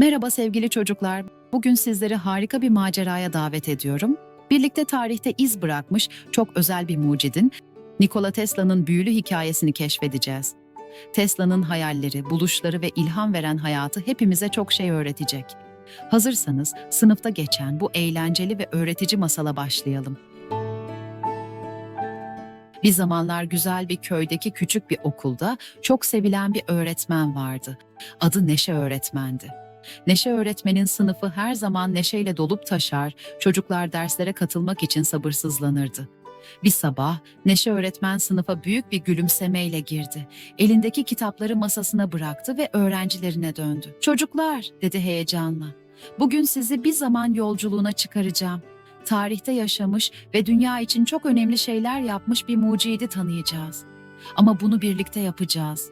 Merhaba sevgili çocuklar. Bugün sizleri harika bir maceraya davet ediyorum. Birlikte tarihte iz bırakmış çok özel bir mucidin Nikola Tesla'nın büyülü hikayesini keşfedeceğiz. Tesla'nın hayalleri, buluşları ve ilham veren hayatı hepimize çok şey öğretecek. Hazırsanız sınıfta geçen bu eğlenceli ve öğretici masala başlayalım. Bir zamanlar güzel bir köydeki küçük bir okulda çok sevilen bir öğretmen vardı. Adı Neşe öğretmendi. Neşe öğretmenin sınıfı her zaman neşeyle dolup taşar, çocuklar derslere katılmak için sabırsızlanırdı. Bir sabah Neşe öğretmen sınıfa büyük bir gülümsemeyle girdi. Elindeki kitapları masasına bıraktı ve öğrencilerine döndü. "Çocuklar," dedi heyecanla. "Bugün sizi bir zaman yolculuğuna çıkaracağım. Tarihte yaşamış ve dünya için çok önemli şeyler yapmış bir mucidi tanıyacağız. Ama bunu birlikte yapacağız."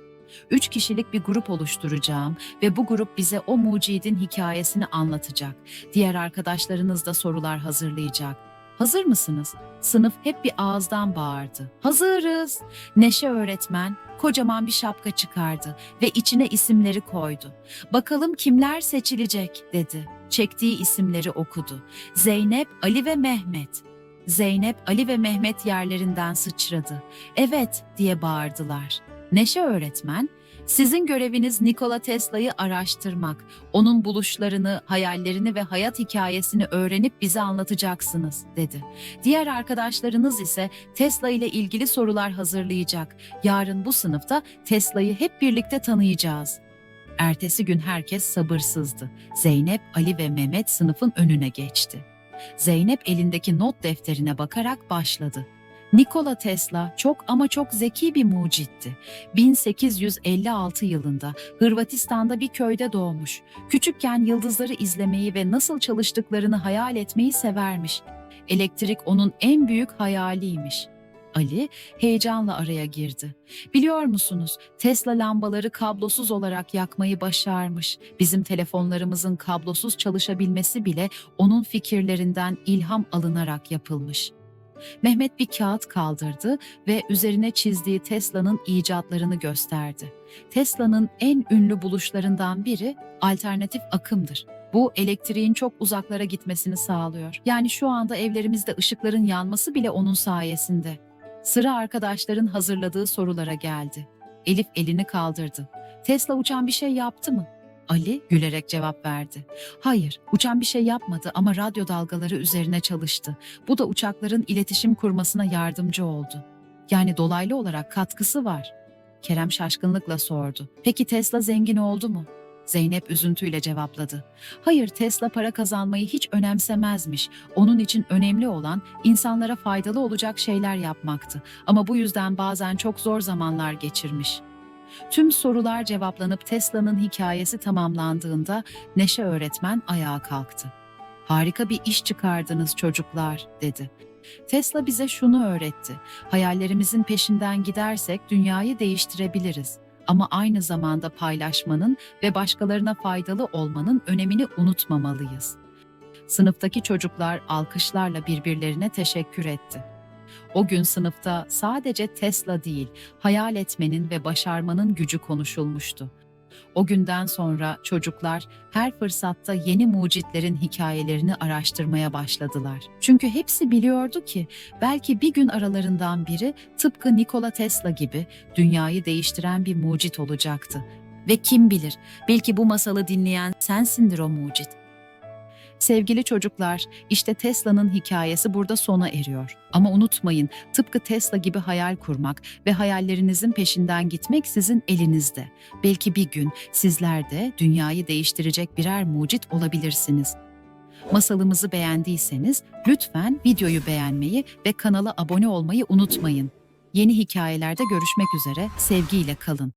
Üç kişilik bir grup oluşturacağım ve bu grup bize o mucidin hikayesini anlatacak. Diğer arkadaşlarınız da sorular hazırlayacak. Hazır mısınız? Sınıf hep bir ağızdan bağırdı. Hazırız. Neşe öğretmen kocaman bir şapka çıkardı ve içine isimleri koydu. Bakalım kimler seçilecek dedi. Çektiği isimleri okudu. Zeynep, Ali ve Mehmet. Zeynep, Ali ve Mehmet yerlerinden sıçradı. Evet diye bağırdılar. Neşe öğretmen, sizin göreviniz Nikola Tesla'yı araştırmak, onun buluşlarını, hayallerini ve hayat hikayesini öğrenip bize anlatacaksınız, dedi. Diğer arkadaşlarınız ise Tesla ile ilgili sorular hazırlayacak. Yarın bu sınıfta Tesla'yı hep birlikte tanıyacağız. Ertesi gün herkes sabırsızdı. Zeynep, Ali ve Mehmet sınıfın önüne geçti. Zeynep elindeki not defterine bakarak başladı. Nikola Tesla çok ama çok zeki bir mucitti. 1856 yılında Hırvatistan'da bir köyde doğmuş. Küçükken yıldızları izlemeyi ve nasıl çalıştıklarını hayal etmeyi severmiş. Elektrik onun en büyük hayaliymiş. Ali heyecanla araya girdi. Biliyor musunuz? Tesla lambaları kablosuz olarak yakmayı başarmış. Bizim telefonlarımızın kablosuz çalışabilmesi bile onun fikirlerinden ilham alınarak yapılmış. Mehmet bir kağıt kaldırdı ve üzerine çizdiği Tesla'nın icatlarını gösterdi. Tesla'nın en ünlü buluşlarından biri alternatif akımdır. Bu elektriğin çok uzaklara gitmesini sağlıyor. Yani şu anda evlerimizde ışıkların yanması bile onun sayesinde. Sıra arkadaşların hazırladığı sorulara geldi. Elif elini kaldırdı. Tesla uçan bir şey yaptı mı? Ali gülerek cevap verdi. Hayır, uçan bir şey yapmadı ama radyo dalgaları üzerine çalıştı. Bu da uçakların iletişim kurmasına yardımcı oldu. Yani dolaylı olarak katkısı var. Kerem şaşkınlıkla sordu. Peki Tesla zengin oldu mu? Zeynep üzüntüyle cevapladı. Hayır, Tesla para kazanmayı hiç önemsemezmiş. Onun için önemli olan insanlara faydalı olacak şeyler yapmaktı. Ama bu yüzden bazen çok zor zamanlar geçirmiş. Tüm sorular cevaplanıp Tesla'nın hikayesi tamamlandığında Neşe öğretmen ayağa kalktı. Harika bir iş çıkardınız çocuklar, dedi. Tesla bize şunu öğretti. Hayallerimizin peşinden gidersek dünyayı değiştirebiliriz. Ama aynı zamanda paylaşmanın ve başkalarına faydalı olmanın önemini unutmamalıyız. Sınıftaki çocuklar alkışlarla birbirlerine teşekkür etti. O gün sınıfta sadece Tesla değil, hayal etmenin ve başarmanın gücü konuşulmuştu. O günden sonra çocuklar her fırsatta yeni mucitlerin hikayelerini araştırmaya başladılar. Çünkü hepsi biliyordu ki belki bir gün aralarından biri tıpkı Nikola Tesla gibi dünyayı değiştiren bir mucit olacaktı. Ve kim bilir, belki bu masalı dinleyen sensindir o mucit. Sevgili çocuklar, işte Tesla'nın hikayesi burada sona eriyor. Ama unutmayın, tıpkı Tesla gibi hayal kurmak ve hayallerinizin peşinden gitmek sizin elinizde. Belki bir gün sizler de dünyayı değiştirecek birer mucit olabilirsiniz. Masalımızı beğendiyseniz lütfen videoyu beğenmeyi ve kanala abone olmayı unutmayın. Yeni hikayelerde görüşmek üzere, sevgiyle kalın.